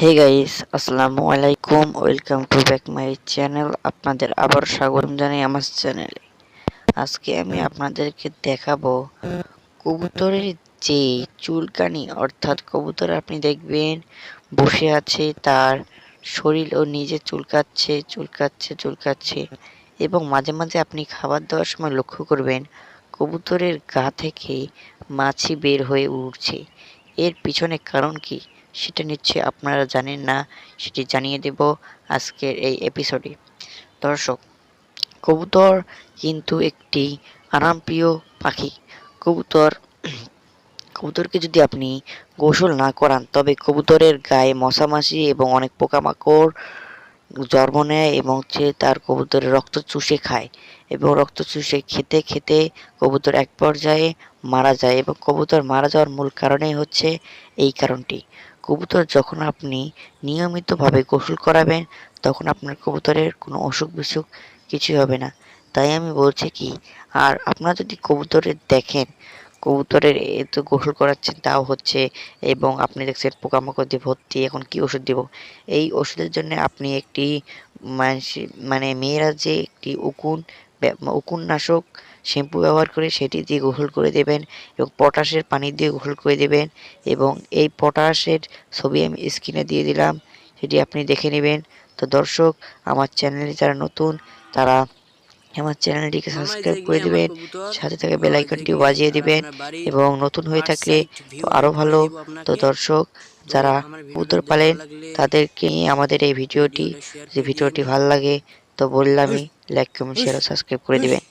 হে guys আসসালামু আলাইকুম welcome to back my channel আপনাদের আবার স্বাগত জানাই আমার চ্যানেলে আজকে আমি আপনাদেরকে দেখাবো কবুতরের যে চুলকানি, অর্থাৎ কবুতর আপনি দেখবেন বসে আছে, তার শরীর ও নিজে চুলকাচ্ছে চুলকাচ্ছে চুলকাচ্ছে এবং মাঝে মাঝে আপনি খাবার দেওয়ার সময় লক্ষ্য করবেন কবুতরের গা থেকে মাছি বের হয়ে উঠছে এর পিছনে কারণ কি সেটা নিচ্ছে আপনারা জানেন না, সেটি জানিয়ে দেব আজকের এই এপিসোডে দর্শক, কবুতর কিন্তু একটি আরামপ্রিয় পাখি। কবুতর, কবুতরকে যদি আপনি গোসল না করান, তবে কবুতরের গায়ে মশামাছি এবং অনেক পোকামাকড় জন্ম নেয় এবং সে তার কবুতরের রক্ত চুষে খায় এবং রক্ত চুষে খেতে খেতে কবুতর এক পর্যায়ে মারা যায় এবং কবুতর মারা যাওয়ার মূল কারণেই হচ্ছে এই কারণটি। কবুতর যখন আপনি নিয়মিতভাবে গোসল করাবেন, তখন আপনার কবুতরের কোনো অসুখ বিসুখ কিছুই হবে না। তাই আমি বলছি কি, আর আপনারা যদি কবুতরের দেখেন কবুতরের এত গোসল করাচ্ছেন, তাও হচ্ছে, এবং আপনি দেখছেন পোকামাকড় দিয়ে ভর্তি, এখন কি ওষুধ দিব? এই ওষুধের জন্য আপনি একটি মানে মেয়েরা যে একটি উকুন, ব্য- উকুননাশক শ্যাম্পু ব্যবহার করে সেটি দিয়ে গোসল করে দেবেন এবং পটাশের পানি দিয়ে গোসল করে দেবেন এবং এই পটাশের ছবি আমি স্ক্রিনে দিয়ে দিলাম, সেটি আপনি দেখে নেবেন। তো দর্শক, আমার চ্যানেলে যারা নতুন, তারা আমার চ্যানেলটিকে সাবস্ক্রাইব করে দিবেন সাথে থাকা বেল আইকনটি বাজিয়ে দিবেন এবং নতুন হয়ে থাকলে তো আরও ভালো তো দর্শক যারা উত্তর পালেন তাদেরকে নিয়ে আমাদের এই ভিডিওটি যে ভিডিওটি ভালো লাগে তো বললামই লাইক কমেন্ট শেয়ার সাবস্ক্রাইব করে দিবেন।